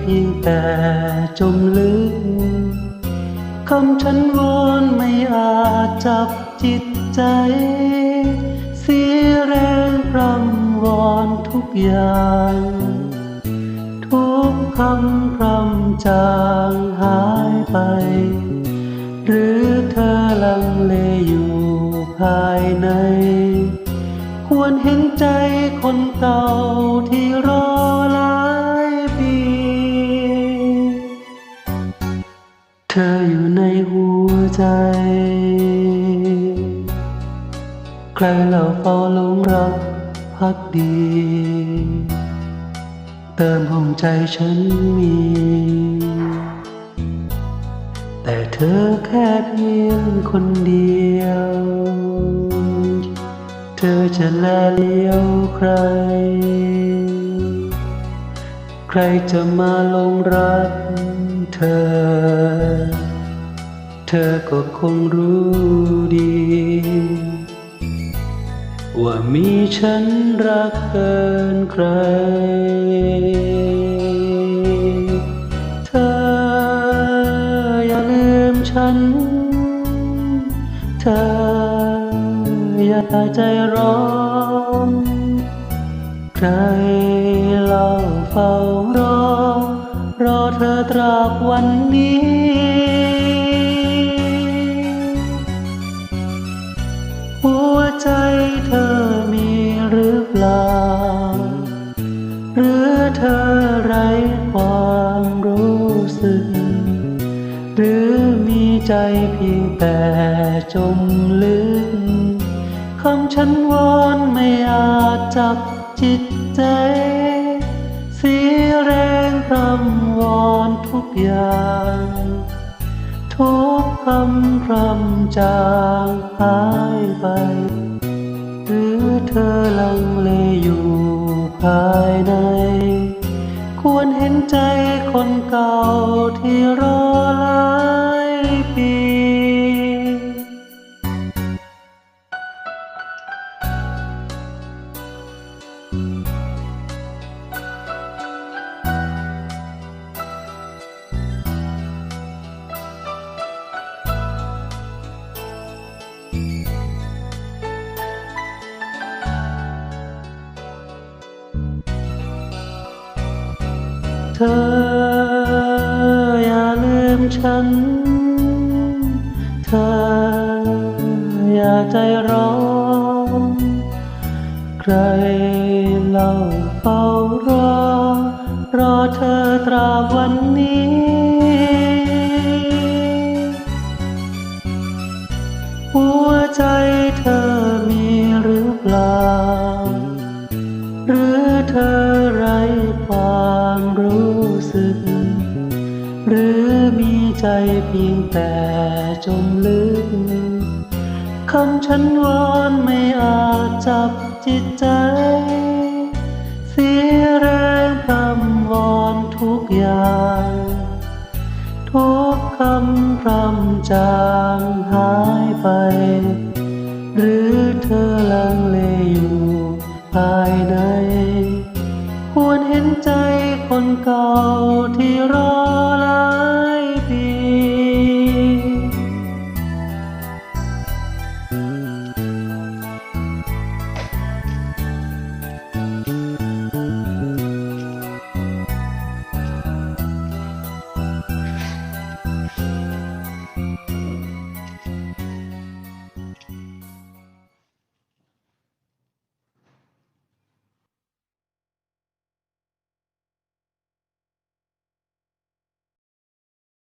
เพียงแต่จมลึกคำฉันวอนไม่อาจจับจิตใจ เสียแรงพรำวอนทุกอย่าง ทุกคำพรำจางหายไป หรือเธอลังเลอยู่ภายใน ควรเห็นใจคนเก่าที่ ใจ ใครเราเฝ้าลงรักพักดี เติมห้องใจฉันมี แต่เธอแค่เพียงคนเดียว เธอจะแลเลี้ยวใคร ใครจะมาลงรักเธอ อก็คงรู้ดี ว่ามีฉันรักเกินใคร เธออย่าลืมฉัน เธออย่าใจร้อนใครเล่าเฝ้ารอ รอเธอตราบวันนี้ อเธอไร้ความรู้สึก หรือมีใจเพียงแต่จมลึกคำฉันวอนไม่อาจจับจิตใจ เสียแรงคำวอนทุกอย่าง ทุกคำพรำจางหายไป หรือเธอลังเลอยู่ภายใน เห็นใจคนเก่าที่รอลา เธออย่าลืมฉัน เธออย่าใจร้อน ใครเล่าเฝ้ารอ รอเธอตราบวันนี้ สึก หรือมีใจเพียงแต่จมลึกคำฉันวอนไม่อาจจับจิตใจ เสียแรงคำวอนทุกอย่าง ทุกคำพรำจางหายไป หรือเธอลังเลอยู่ภายใน ห็นใจคนเก่าที่รอแล้ว